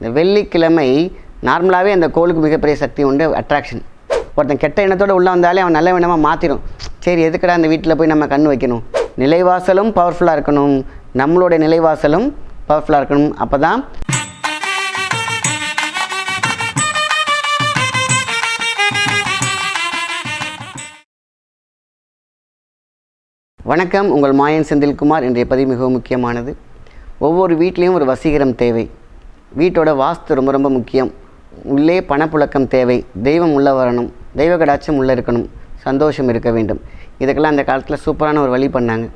இந்த வெள்ளிக்கிழமை நார்மலாகவே அந்த கோளுக்கு மிகப்பெரிய சக்தி உண்டு அட்ராக்ஷன் ஒருத்தன் கெட்ட எண்ணத்தோடு உள்ளே வந்தாலே அவன் நல்ல எண்ணமாக மாற்றிடும் சரி எதுக்கடா அந்த வீட்டில் போய் நம்ம கண் வைக்கணும்? நிலைவாசலும் பவர்ஃபுல்லாக இருக்கணும். நம்மளுடைய நிலைவாசலும் பவர்ஃபுல்லாக இருக்கணும். அப்போ தான் வணக்கம். உங்கள் மாயன் செந்தில்குமார். இன்றைய பதிவு மிகவும் முக்கியமானது. ஒவ்வொரு வீட்லேயும் ஒரு வசீகரம் தேவை. வீட்டோட வாஸ்து ரொம்ப ரொம்ப முக்கியம். உள்ளே பணப்புழக்கம் தேவை. தெய்வம் உள்ள வரணும். தெய்வ கடாட்சம் உள்ளே இருக்கணும். சந்தோஷம் இருக்க வேண்டும். இதுக்கெல்லாம் அந்த காலத்தில் சூப்பரான ஒரு வழி பண்ணாங்க.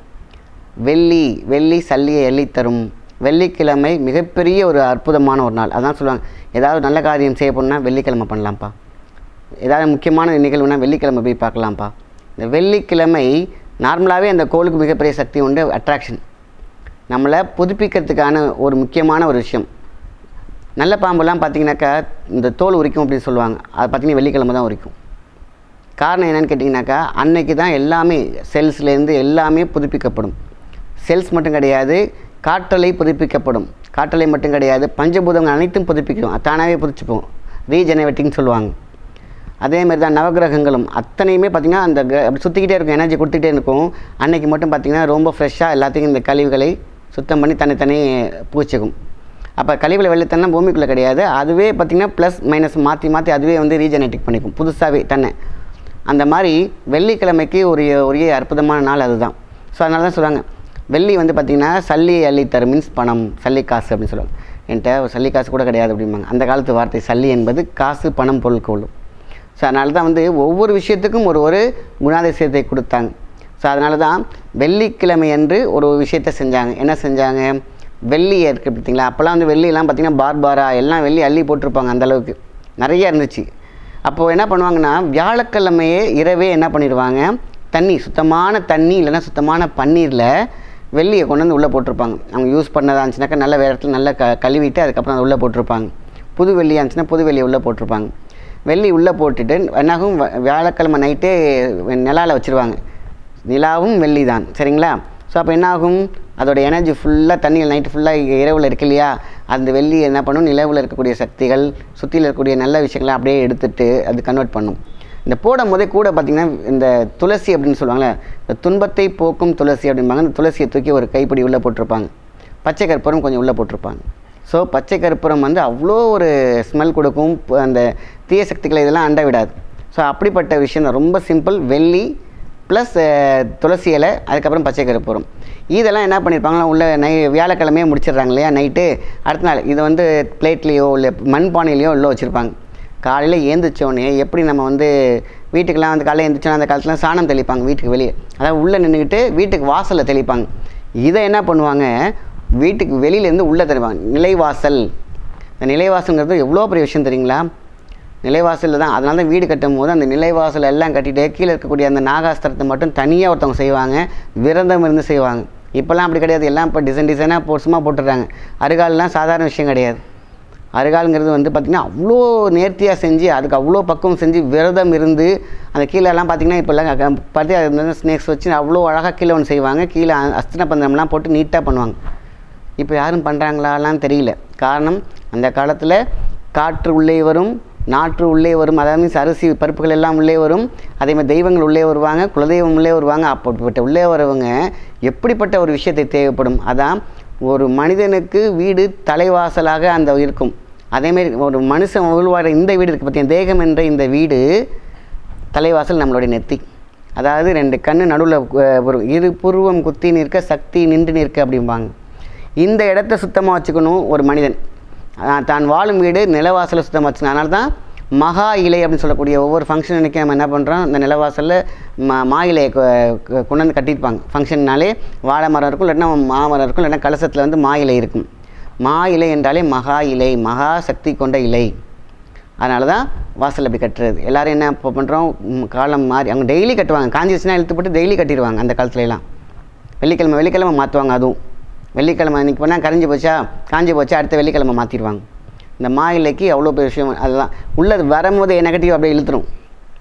வெள்ளி வெள்ளி சல்லியை எள்ளி தரும். வெள்ளிக்கிழமை மிகப்பெரிய ஒரு அற்புதமான ஒரு நாள். அதான் சொல்லுவாங்க. ஏதாவது நல்ல காரியம் செய்ய போனால் வெள்ளிக்கிழமை பண்ணலாம்ப்பா. ஏதாவது முக்கியமான நிகழ்வுனா வெள்ளிக்கிழமை போய் பார்க்கலாம்ப்பா. இந்த வெள்ளிக்கிழமை நார்மலாகவே அந்த கோளுக்கு மிகப்பெரிய சக்தி உண்டு அட்ராக்ஷன் நம்மளை புதுப்பிக்கிறதுக்கான ஒரு முக்கியமான ஒரு விஷயம். நல்ல பாம்பெல்லாம் பார்த்தீங்கன்னாக்கா இந்த தோல் உரிக்கும் அப்படின்னு சொல்லுவாங்க. அது பார்த்திங்கன்னா வெள்ளிக்கிழமை தான் உரிக்கும். காரணம் என்னென்னு கேட்டிங்கனாக்கா அன்னைக்கு தான் எல்லாமே செல்ஸ்லேருந்து எல்லாமே புதுப்பிக்கப்படும். செல்ஸ் மட்டும் கிடையாது காற்றலை புதுப்பிக்கப்படும். காற்றலை மட்டும் கிடையாது பஞ்சபூதங்கள் அனைத்தும் புதுப்பிக்கும். தானாகவே புதுச்சுப்போம். ரீஜெனவேட்டிங்னு சொல்லுவாங்க. அதே மாதிரி தான் நவகிரகங்களும். அத்தனையுமே பார்த்திங்கன்னா அந்த அப்படி சுற்றிக்கிட்டே இருக்கும் எனர்ஜி கொடுத்துக்கிட்டே இருக்கும். அன்னைக்கு மட்டும் பார்த்திங்கன்னா ரொம்ப ஃப்ரெஷ்ஷாக எல்லாத்தையும் இந்த கழிவுகளை சுத்தம் பண்ணி தனித்தனி பூச்சிக்கும் அப்போ கழிவுல வெளித்தன்னா பூமிக்குள்ளே கிடையாது. அதுவே பார்த்திங்கன்னா ப்ளஸ் மைனஸ் மாற்றி மாற்றி அதுவே வந்து ரீஜெனேட்டிக் பண்ணிக்கும். புதுசாகவே தன்னை. அந்த மாதிரி வெள்ளிக்கிழமைக்கு ஒரு ஒரே அற்புதமான நாள் அதுதான். ஸோ அதனால தான் சொல்லுவாங்க வெள்ளி வந்து பார்த்திங்கன்னா சல்லி அள்ளி தரும் மீன்ஸ் பணம் சல்லி காசு அப்படின்னு சொல்லுவாங்க. என்கிட்ட ஒரு சல்லி காசு கூட கிடையாது அப்படிம்பாங்க. அந்த காலத்து வார்த்தை சல்லி என்பது காசு பணம் பொருள் கொள்ளும் ஸோ அதனால தான் வந்து ஒவ்வொரு விஷயத்துக்கும் ஒரு ஒரு குணாதிசயத்தை கொடுத்தாங்க. ஸோ அதனால தான் வெள்ளிக்கிழமை அன்று ஒரு விஷயத்தை செஞ்சாங்க. என்ன செஞ்சாங்க? வெள்ளி இருக்குது பார்த்தீங்களா? அப்போல்லாம் வந்து வெள்ளியெல்லாம் பார்த்தீங்கன்னா பார்பாரா எல்லாம் வெள்ளி அள்ளி போட்டிருப்பாங்க அந்த அளவுக்கு. நிறைய இருந்துச்சு. அப்போது என்ன பண்ணுவாங்கன்னா வியாழக்கிழமையே இரவே என்ன பண்ணிடுவாங்க? தண்ணி சுத்தமான தண்ணி இல்லைன்னா சுத்தமான பன்னீரில் வெள்ளியை கொண்டு வந்து உள்ளே போட்டிருப்பாங்க. அவங்க யூஸ் பண்ணதா இருந்துச்சுனாக்கா நல்ல வேறு இடத்துல நல்லா க கழுவிட்டு அதுக்கப்புறம் அதை உள்ளே போட்டிருப்பாங்க. புது வெள்ளியாக இருந்துச்சுன்னா புது வெள்ளியை உள்ளே போட்டிருப்பாங்க. வெள்ளி உள்ளே போட்டுட்டு என்னாகும்? வியாழக்கிழமை நைட்டே நிலாவில் வச்சுருவாங்க. நிலாவும் வெள்ளி தான் சரிங்களா? ஸோ அப்போ என்னாகும்? அதோட எனர்ஜி ஃபுல்லாக தண்ணியில் நைட்டு ஃபுல்லாக இரவில் இருக்கு இல்லையா? அந்த வெள்ளி என்ன பண்ணும்? நிலவில் இருக்கக்கூடிய சக்திகள் சுற்றியில் இருக்கக்கூடிய நல்ல விஷயங்களை அப்படியே எடுத்துட்டு அது கன்வெர்ட் பண்ணும். இந்த போடும் போதே கூட பார்த்திங்கன்னா இந்த துளசி அப்படின்னு சொல்லுவாங்கள்ல இந்த துன்பத்தை போக்கும் துளசி அப்படிம்பாங்க. அந்த துளசியை தூக்கி ஒரு கைப்பிடி உள்ளே போட்டிருப்பாங்க. பச்சை கற்பூரம் கொஞ்சம் உள்ளே போட்டிருப்பாங்க. ஸோ பச்சை கற்பூரம் வந்து அவ்வளோ ஒரு ஸ்மெல் கொடுக்கும். அந்த தீய சக்திகளை இதெல்லாம் அண்ட விடாது. ஸோ அப்படிப்பட்ட விஷயம் தான். ரொம்ப சிம்பிள் வெள்ளி ப்ளஸ் துளசி இலை அதுக்கப்புறம் பச்சை கற்பூரம். இதெல்லாம் என்ன பண்ணியிருப்பாங்கன்னா உள்ள நை வியாழக்கிழமையே முடிச்சிடுறாங்க இல்லையா நைட்டு. அடுத்த நாள் இது வந்து பிளேட்லேயோ இல்லை மண்பானையிலையோ உள்ள வச்சுருப்பாங்க. காலையில் ஏந்திரிச்சோடனே எப்படி நம்ம வந்து வீட்டுக்கெல்லாம் வந்து காலையில் எழுந்திரிச்சோன்னா அந்த காலத்துல சாணம் தெளிப்பாங்க வீட்டுக்கு வெளியே. அதாவது உள்ளே நின்றுக்கிட்டு வீட்டுக்கு வாசலில் தெளிப்பாங்க. இதை என்ன பண்ணுவாங்க வீட்டுக்கு வெளியிலேருந்து உள்ளே தெளிப்பாங்க. நிலைவாசல். இந்த நிலைவாசல்ங்கிறது எவ்வளோ பெரிய விஷயம் தெரியுங்களா? நிலைவாசலில் தான். அதனால தான் வீடு கட்டும் போது அந்த நிலைவாசல் எல்லாம் கட்டிட்டு கீழே இருக்கக்கூடிய அந்த நாகாஸ்திரத்தை மட்டும் தனியாக ஒருத்தவங்க செய்வாங்க. விரதம் இருந்து செய்வாங்க. இப்போல்லாம் அப்படி கிடையாது. எல்லாம் இப்போ டிசைன் டிசைனாக போ போட்டுடுறாங்க. அருகாலெலாம் சாதாரண விஷயம் கிடையாது. அருகாலுங்கிறது வந்து பார்த்திங்கன்னா அவ்வளோ நேர்த்தியாக செஞ்சு அதுக்கு அவ்வளோ பக்குவம் செஞ்சு விரதம் இருந்து அந்த கீழெல்லாம் பார்த்திங்கன்னா இப்போல்லாம் பார்த்து அது வந்து ஸ்நேக்ஸ் வச்சு அவ்வளோ அழகாக கீழே ஒன்று செய்வாங்க. கீழே அ- அஸ்தின போட்டு நீட்டாக பண்ணுவாங்க. இப்போ யாரும் பண்ணுறாங்களாலாம் தெரியல. காரணம் அந்த காலத்தில் காற்று உள்ளே வரும் நாற்று உள்ளே வரும் அதாவது அரிசி பருப்புகள் எல்லாம் உள்ளே வரும் அதே மாதிரி தெய்வங்கள் உள்ளே வருவாங்க குலதெய்வம் உள்ளே வருவாங்க அப்படிப்பட்ட உள்ளே வரவங்க எப்படிப்பட்ட ஒரு விஷயத்தை தேவைப்படும்? அதான் ஒரு மனிதனுக்கு வீடு தலைவாசலாக அந்த இருக்கும். அதேமாரி ஒரு மனுஷன் உள்வார இந்த வீடு இருக்குது பார்த்தீங்கன்னா தேகம் என்ற இந்த வீடு தலைவாசல் நம்மளுடைய நெத்தி. அதாவது ரெண்டு கண்ணு நடுவில் ஒரு இரு புருவம் குத்தி நிற்க சக்தி நின்று நிற்க அப்படிம்பாங்க. இந்த இடத்த சுத்தமாக வச்சுக்கணும் ஒரு மனிதன். தான் வாழும் வீடு நிலவாசலை சுத்தமாக வச்சுக்கணும். அதனால தான் மகா இலை அப்படின்னு சொல்லக்கூடிய ஒவ்வொரு ஃபங்க்ஷன் அன்றைக்கி நம்ம என்ன பண்ணுறோம் இந்த நிலவாசலில் மா மா இலையை கொண்டு வந்து கட்டியிருப்பாங்க. ஃபங்க்ஷன்னாலே வாழை மரம் இருக்கும் இல்லைன்னா மாமரம் இருக்கும் இல்லைன்னா கலசத்தில் வந்து மா இலை இருக்கும். மா இலை என்றாலே மகா இலை மகா சக்தி கொண்ட இலை. அதனால தான் வாசல் அப்படி கட்டுறது. எல்லோரும் என்ன இப்போ பண்ணுறோம் காலம் மாறி அவங்க டெய்லி கட்டுவாங்க. காஞ்சிச்சுன்னா இழுத்து போட்டு டெய்லி கட்டிடுவாங்க அந்த காலத்துலலாம் வெள்ளிக்கிழமை வெள்ளிக்கிழமை மாற்றுவாங்க அதுவும். வெள்ளிக்கிழமை இன்றைக்கி பண்ணால் கரைஞ்சி போச்சா? காஞ்சி போச்சா? அடுத்த வெள்ளிக்கிழமை மாற்றிடுவாங்க இந்த மா அவ்வளோ பெரிய விஷயம் அதுதான். உள்ளது வரும்போது நெகட்டிவ் அப்படியே இழுத்துரும்.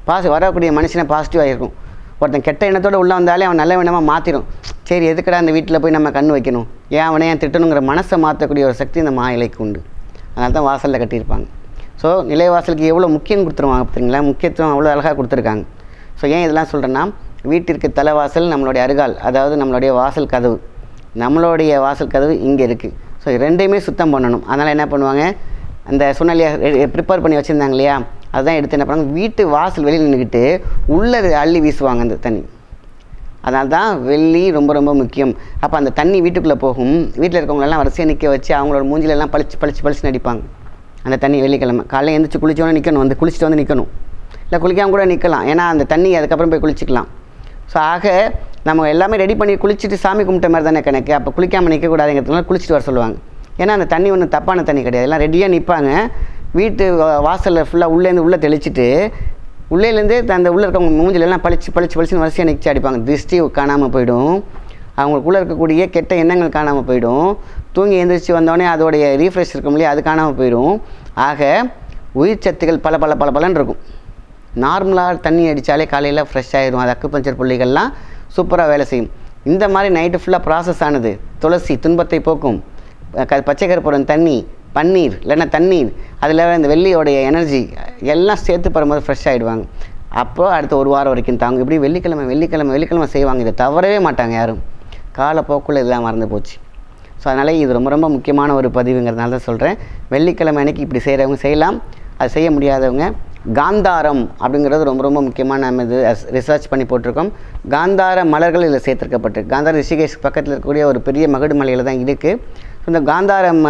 பாசி வரக்கூடிய மனுஷனை பாசிட்டிவாக இருக்கும். ஒருத்தன் கெட்ட எண்ணத்தோடு உள்ளே வந்தாலே அவன் நல்ல எண்ணமாக மாற்றிடும் சரி எதுக்குடா அந்த வீட்டில் போய் நம்ம கண் வைக்கணும்? ஏன் அவனை ஏன் திட்டணுங்கிற மனசை மாற்றக்கூடிய ஒரு சக்தி இந்த மா இலைக்கு உண்டு. அதனால தான் வாசலில் கட்டியிருப்பாங்க. ஸோ நிலைவாசலுக்கு எவ்வளோ முக்கியம் கொடுத்துருவாங்க பார்த்தீங்களா? முக்கியத்துவம் அவ்வளோ அழகாக கொடுத்துருக்காங்க. ஸோ ஏன் இதெல்லாம் சொல்கிறேன்னா வீட்டிற்கு தலைவாசல் நம்மளுடைய அருகால் அதாவது நம்மளுடைய வாசல் கதவு. நம்மளுடைய வாசல் கதவு இங்கே இருக்குது ஸோ ரெண்டையுமே சுத்தம் பண்ணணும். அதனால் என்ன பண்ணுவாங்க? அந்த சுனலியா ப்ரிப்பேர் பண்ணி வச்சுருந்தாங்க இல்லையா? அதுதான் எடுத்து என்ன பண்ணுவாங்க? வீட்டு வாசல் வெளியில் நின்றுக்கிட்டு உள்ளே அள்ளி வீசுவாங்க அந்த தண்ணி. அதனால தான் வெள்ளி ரொம்ப ரொம்ப முக்கியம். அப்போ அந்த தண்ணி வீட்டுக்குள்ளே போகும். வீட்டில் இருக்கவங்களெல்லாம் வரிசையை நிற்க வச்சு அவங்களோட மூஞ்சிலெல்லாம் பளிச்சு பளிச்சு பளிச்சு நடிப்பாங்க அந்த தண்ணி வெள்ளிக்கிழமை. காலையில் எழுந்திரிச்சு குளிச்சோன்னே நிற்கணும் வந்து குளிச்சுட்டு வந்து நிற்கணும் இல்லை குளிக்காம கூட நிற்கலாம் ஏன்னா அந்த தண்ணி அதுக்கப்புறம் போய் குளிச்சிக்கலாம். ஸோ ஆக நம்ம எல்லாமே ரெடி பண்ணி குளிச்சுட்டு சாமி கும்பிட்ட மாதிரி தானே கணக்கு. அப்போ குளிக்காமல் நிற்கக்கூடாதுங்கிறதுனால குளிச்சுட்டு வர சொல்லுவாங்க. ஏன்னா அந்த தண்ணி ஒன்றும் தப்பான தண்ணி கிடையாது. எல்லாம் ரெடியாக நிற்பாங்க வீட்டு வா- வாசலில் ஃபுல்லாக உள்ளேருந்து உள்ளே தெளிச்சிட்டு உள்ளேலேருந்தே அந்த உள்ளே இருக்கவங்க மூஞ்சிலெல்லாம் பளிச்சு பளிச்சு பளிச்சுன்னு வரிசையாக நிற்க அடிப்பாங்க. திருஷ்டி காணாமல் போயிடும். அவங்களுக்குள்ளே இருக்கக்கூடிய கெட்ட எண்ணங்கள் காணாமல் போயிடும். தூங்கி எழுந்திரிச்சு வந்தோடனே அதோடைய ரீஃப்ரெஷ் இருக்கும் இல்லையா? அது காணாமல் போயிடும். ஆக உயிர் சத்துக்கள் பல பல பல பலன் இருக்கும். நார்மலாக தண்ணி அடித்தாலே காலையில் ஃப்ரெஷ் ஆகிடும் அது அக்குப்பஞ்சர் புள்ளிகள்லாம் சூப்பராக வேலை செய்யும். இந்த மாதிரி நைட்டு ஃபுல்லாக ப்ராசஸ் ஆனது. துளசி துன்பத்தை போக்கும். க பச்சை கருப்புரம் தண்ணி பன்னீர் இல்லைன்னா தண்ணீர் அதில் இந்த வெள்ளியோடைய எனர்ஜி எல்லாம் சேர்த்து பரும்போது ஃப்ரெஷ் ஆகிடுவாங்க அப்போ அடுத்த ஒரு வாரம் வரைக்கும் தாங்க இப்படி வெள்ளிக்கிழமை வெள்ளிக்கிழமை வெள்ளிக்கிழமை செய்வாங்க. இதை தவறவே மாட்டாங்க யாரும். காலப்போக்கில் இதெல்லாம் மறந்து போச்சு. ஸோ அதனால் இது ரொம்ப ரொம்ப முக்கியமான ஒரு பதிவுங்கிறதுனால தான் சொல்கிறேன் வெள்ளிக்கிழமை அன்னைக்கு இப்படி செய்கிறவங்க செய்யலாம். அது செய்ய முடியாதவங்க காந்தாரம் அப்படிங்கிறது ரொம்ப ரொம்ப முக்கியமான நம்ம இது ரிசர்ச் பண்ணி போட்டிருக்கோம். காந்தார மலர்கள் இதில் சேர்த்துருக்கப்பட்டிருக்கு. காந்தார ரிஷிகேஷ் பக்கத்தில் இருக்கக்கூடிய ஒரு பெரிய மகுடு மலையில் தான் இருக்குது இந்த காந்தாரம்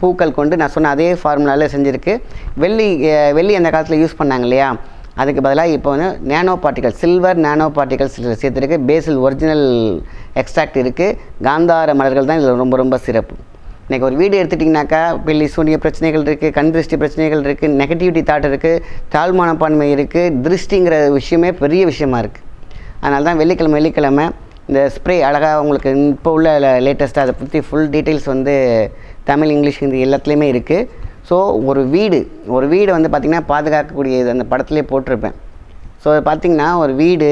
பூக்கள் கொண்டு நான் சொன்ன அதே ஃபார்முலாவில் செஞ்சுருக்கு. வெள்ளி வெள்ளி அந்த காலத்தில் யூஸ் பண்ணாங்க இல்லையா? அதுக்கு பதிலாக இப்போ வந்து nano particle silver nano particles இதில் சேர்த்துருக்கு. பேசில் ஒரிஜினல் எக்ஸ்ட்ராக்ட் இருக்குது காந்தார மலர்கள் தான் இதில் ரொம்ப ரொம்ப சிறப்பு. இன்றைக்கி ஒரு வீடு எடுத்துட்டிங்கனாக்கா வெள்ளி சூனிய பிரச்சனைகள் இருக்குது கண் திருஷ்டி பிரச்சனைகள் இருக்குது நெகட்டிவிட்டி தாட் இருக்குது தாழ்மானப்பான்மை இருக்குது திருஷ்டிங்கிற விஷயமே பெரிய விஷயமா இருக்குது அதனால தான் வெள்ளிக்கிழமை வெள்ளிக்கிழமை இந்த ஸ்ப்ரே அழகாக உங்களுக்கு இப்போ உள்ள லேட்டஸ்ட்டாக அதை பற்றி ஃபுல் டீட்டெயில்ஸ் வந்து தமிழ் இங்கிலீஷ் ஹிந்தி எல்லாத்துலேயுமே இருக்குது ஸோ ஒரு வீடு ஒரு வீடு வந்து பார்த்திங்கன்னா பாதுகாக்கக்கூடியது அந்த படத்துலேயே போட்டிருப்பேன். ஸோ பார்த்திங்கன்னா ஒரு வீடு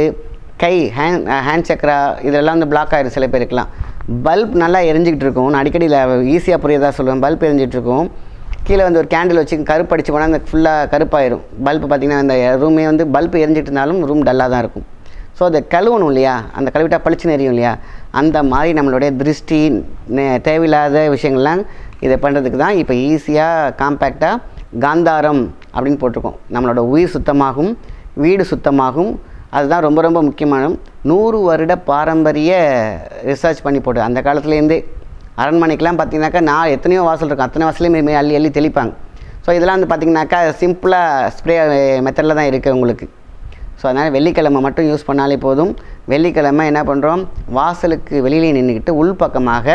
கை ஹேண்ட் ஹேண்ட் சக்கரா இதெல்லாம் வந்து பிளாக் ஆகிடும் சில பேருக்கெலாம் பல்ப் நல்லா எரிஞ்சிக்கிட்டு இருக்கும். நான் அடிக்கடி ஈஸியாக புரியதா சொல்லுவேன். பல்ப் எரிஞ்சிகிட்டு இருக்கும். கீழே வந்து ஒரு கேண்டில் வச்சு கருப்பு அடிச்சு போனால் அந்த ஃபுல்லாக கருப்பாயிரும். பல்ப் பார்த்திங்கன்னா அந்த ரூமே வந்து பல்ப் எரிஞ்சிட்டு இருந்தாலும் ரூம் டல்லாக தான் இருக்கும். ஸோ அதை கழுவணும் இல்லையா? அந்த கழுவிட்டா பளிச்சுன்னு எரியும் இல்லையா? அந்த மாதிரி நம்மளுடைய திருஷ்டி நே- தேவையில்லாத விஷயங்கள்லாம் இதை பண்ணுறதுக்கு தான் இப்போ ஈஸியாக காம்பேக்டாக காந்தாரம் அப்படின்னு போட்டிருக்கோம். நம்மளோட உயிர் சுத்தமாகும் வீடு சுத்தமாகும் அதுதான் ரொம்ப ரொம்ப முக்கியமான நூறு வருட பாரம்பரிய ரிசர்ச் பண்ணி போட்டு அந்த காலத்துலேருந்தே அரண்மனைக்கெலாம் பார்த்தீங்கன்னாக்கா நான் எத்தனையோ வாசல் இருக்கும். அத்தனை வாசலையும் அள்ளி அள்ளி தெளிப்பாங்க. ஸோ இதெல்லாம் வந்து பார்த்தீங்கன்னாக்கா சிம்பிளாக ஸ்ப்ரே மெத்தடில் தான் இருக்குது உங்களுக்கு. ஸோ அதனால் வெள்ளிக்கிழமை மட்டும் யூஸ் பண்ணாலே போதும். வெள்ளிக்கிழமை என்ன பண்ணுறோம் வாசலுக்கு வெளியிலே நின்றுக்கிட்டு உள்பக்கமாக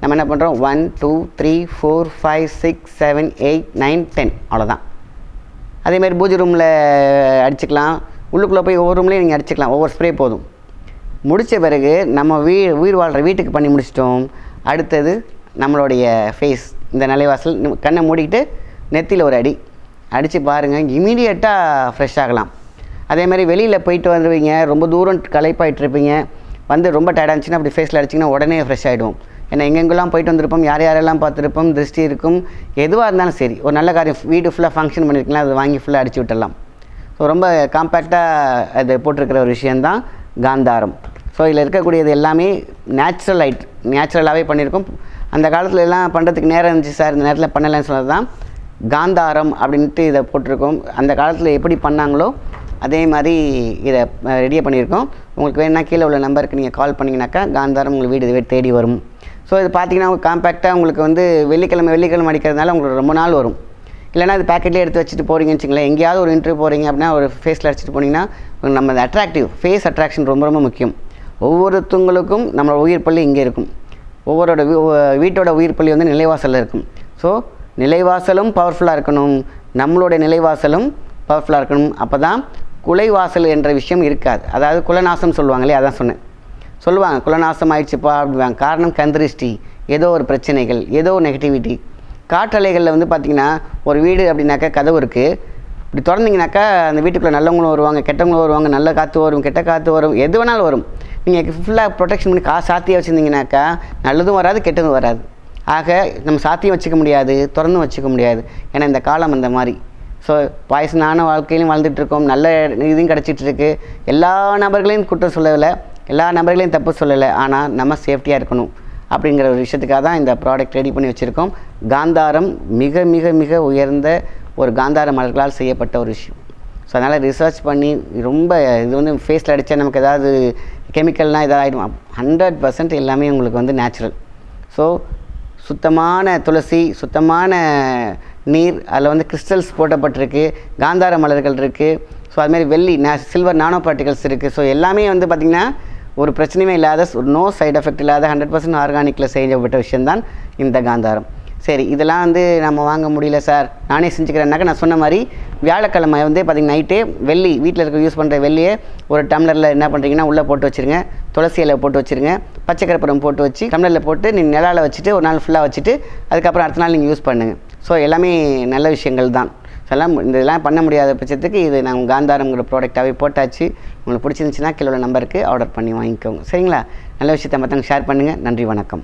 நம்ம என்ன பண்ணுறோம் one two three four five six seven eight nine ten அவ்வளோதான் அதேமாதிரி பூஜை ரூமில் அடிச்சுக்கலாம். உள்ளுக்குள்ளே போய் ஒவ்வொரு ரூம்லேயும் நீங்கள் அடிச்சுக்கலாம். ஒவ்வொரு ஸ்ப்ரே போதும். முடித்த பிறகு நம்ம வீ உயிர் வாழ்கிற வீட்டுக்கு பண்ணி முடிச்சிட்டோம். அடுத்தது நம்மளுடைய ஃபேஸ் இந்த நிலைவாசல் கண்ணை மூடிக்கிட்டு நெத்தியில் ஒரு அடி. அடித்து பாருங்கள் இமீடியட்டாக ஃப்ரெஷ் ஆகலாம். அதே மாதிரி வெளியில் போயிட்டு வந்துடுவீங்க ரொம்ப தூரம் களைப்பாயிட்டு இருப்பீங்க. வந்து ரொம்ப டயர்டாக இருந்துச்சுன்னா அப்படி ஃபேஸில் அடிச்சிங்கன்னா உடனே ஃப்ரெஷ் ஆகிடும் ஏன்னா எங்கெங்கெல்லாம் போயிட்டு வந்திருப்போம் யார் யாரெல்லாம் பார்த்துருப்போம் திருஷ்டி இருக்கும் எதுவாக இருந்தாலும் சரி. ஒரு நல்ல காரியம் வீடு ஃபுல்லாக ஃபங்க்ஷன் பண்ணியிருக்கலாம் அதை வாங்கி ஃபுல்லாக அடிச்சு விட்டுடலாம். ஸோ ரொம்ப காம்பேக்டாக அது போட்டிருக்கிற ஒரு விஷயந்தான் காந்தாரம். ஸோ இதில் இருக்கக்கூடியது எல்லாமே நேச்சுரல் லைட் நேச்சுரலாகவே பண்ணியிருக்கோம் அந்த காலத்துல எல்லாம் பண்ணுறதுக்கு நேரம் இருந்துச்சு சார் இந்த நேரத்தில் பண்ணலைன்னு சொன்னது தான் காந்தாரம் அப்படின்ட்டு இதை போட்டிருக்கோம். அந்த காலத்தில் எப்படி பண்ணாங்களோ அதே மாதிரி இதை ரெடியாக பண்ணியிருக்கோம். உங்களுக்கு வேணால் கீழே உள்ள நம்பருக்கு நீங்கள் கால் பண்ணிங்கனாக்கா காந்தாரம் உங்களுக்கு வீடு இதுவே தேடி வரும். ஸோ இது பார்த்தீங்கன்னா காம்பேக்டாக உங்களுக்கு வந்து வெள்ளிக்கிழமை வெள்ளிக்கிழமை அடிக்கிறதுனால உங்களுக்கு ரொம்ப நாள் வரும். இல்லைனா அது பேக்கெட்லேயே எடுத்து வச்சுட்டு போகிறீங்கன்னு வச்சுங்களேன் எங்கேயாவது ஒரு இன்டர்வியூ போகிறீங்க அப்படின்னா ஒரு ஃபேஸில் அடிச்சுட்டு போனீங்கன்னா நம்ம அட்ராக்டிவ் ஃபேஸ் அட்ராக்ஷன் ரொம்ப ரொம்ப முக்கியம். ஒவ்வொருத்தவங்களுக்கும் நம்மளோட உயிர் பள்ளி இங்கே இருக்கும். ஒவ்வொருட வீட்டோட உயிர் பள்ளி வந்து நிலைவாசலில் இருக்கும். ஸோ நிலைவாசலும் பவர்ஃபுல்லாக இருக்கணும். நம்மளுடைய நிலைவாசலும் பவர்ஃபுல்லாக இருக்கணும். அப்போ தான் குலைவாசல் என்ற விஷயம் இருக்காது. அதாவது குலநாசம் சொல்லுவாங்களே அதான் சொன்னேன். சொல்லுவாங்க குலநாசம் ஆயிடுச்சுப்பா அப்படிவாங்க காரணம் கந்திருஷ்டி. ஏதோ ஒரு பிரச்சனைகள் ஏதோ ஒரு நெகட்டிவிட்டி காற்றலைகளில் வந்து பார்த்திங்கன்னா ஒரு வீடு அப்படின்னாக்கா கதவு இருக்குது இப்படி திறந்தீங்கனாக்கா அந்த வீட்டுக்குள்ளே நல்லவங்களும் வருவாங்க கெட்டவங்களும் வருவாங்க நல்ல காற்று வரும் கெட்ட காற்று வரும் எது வேணாலும் வரும். நீங்கள் ஃபுல்லாக ப்ரொடெக்ஷன் பண்ணி கா சாத்தியாக வச்சுருந்தீங்கனாக்கா நல்லதும் வராது கெட்டதும் வராது. ஆக நம்ம சாத்தியம் வச்சுக்க முடியாது திறந்தும் வச்சுக்க முடியாது. ஏன்னா இந்த காலம் அந்த மாதிரி. ஸோ பாய்சனான வாழ்க்கையிலும் வாழ்ந்துட்டுருக்கோம் நல்ல இதுவும் கிடச்சிட்ருக்கு எல்லா நபர்களையும் குற்றம் சொல்லலை எல்லா நபர்களையும் தப்பு சொல்லலை. ஆனால் நம்ம சேஃப்டியாக இருக்கணும். அப்படிங்கிற ஒரு விஷயத்துக்காக தான் இந்த ப்ராடக்ட் ரெடி பண்ணி வச்சுருக்கோம். காந்தாரம் மிக மிக மிக உயர்ந்த ஒரு காந்தார மலர்களால் செய்யப்பட்ட ஒரு விஷயம். ஸோ அதனால் ரிசர்ச் பண்ணி ரொம்ப இது வந்து ஃபேஸில் அடித்தா நமக்கு ஏதாவது கெமிக்கல்னால் இதாக ஆகிடும் ஹண்ட்ரட் பர்சன்ட் எல்லாமே உங்களுக்கு வந்து நேச்சுரல் ஸோ சுத்தமான துளசி சுத்தமான நீர் அதில் வந்து கிறிஸ்டல்ஸ் போட்டப்பட்டிருக்கு. காந்தார மலர்கள் இருக்குது ஸோ அதுமாதிரி வெள்ளி நே சில்வர் நானோ பார்ட்டிகல்ஸ் இருக்குது ஸோ எல்லாமே வந்து பார்த்திங்கன்னா ஒரு பிரச்சனையுமே இல்லாத நோ சைடு எஃபெக்ட் இல்லாத ஹண்ட்ரட் பர்சன்ட் ஆர்கானிக்கில் செய்யப்பட்ட விஷயந்தான் இந்த காந்தாரம். சரி இதெல்லாம் வந்து நம்ம வாங்க முடியல சார். நானே செஞ்சுக்கிறேன்னாக்கா நான் சொன்ன மாதிரி வியாழக்கிழமை வந்து பார்த்திங்கன்னா நைட்டே வெள்ளி வீட்டில் இருக்க யூஸ் பண்ணுற வெள்ளியை ஒரு டம்ளரில் என்ன பண்ணுறீங்கன்னா உள்ளே போட்டு வச்சுருங்க. துளசி இலை போட்டு வச்சுருங்க. பச்சை போட்டு வச்சு டம்ளரில் போட்டு நீங்கள் நிலாவில் வச்சுட்டு ஒரு நாள் ஃபுல்லாக வச்சுட்டு அதுக்கப்புறம் அடுத்த நாள் நீங்கள் யூஸ் பண்ணுங்கள் ஸோ எல்லாமே நல்ல விஷயங்கள் தான். ஸோ இந்த இதெல்லாம் பண்ண முடியாத பட்சத்துக்கு இது நாங்கள் காந்தாரங்கிற ப்ராடக்டாகவே போட்டாச்சு. உங்களுக்கு பிடிச்சிருந்துச்சுன்னா கீழே உள்ள நம்பருக்கு ஆர்டர் பண்ணி வாங்கிக்கோங்க. சரிங்களா? நல்ல விஷயத்தை மற்றவங்க ஷேர் பண்ணுங்கள் நன்றி வணக்கம்.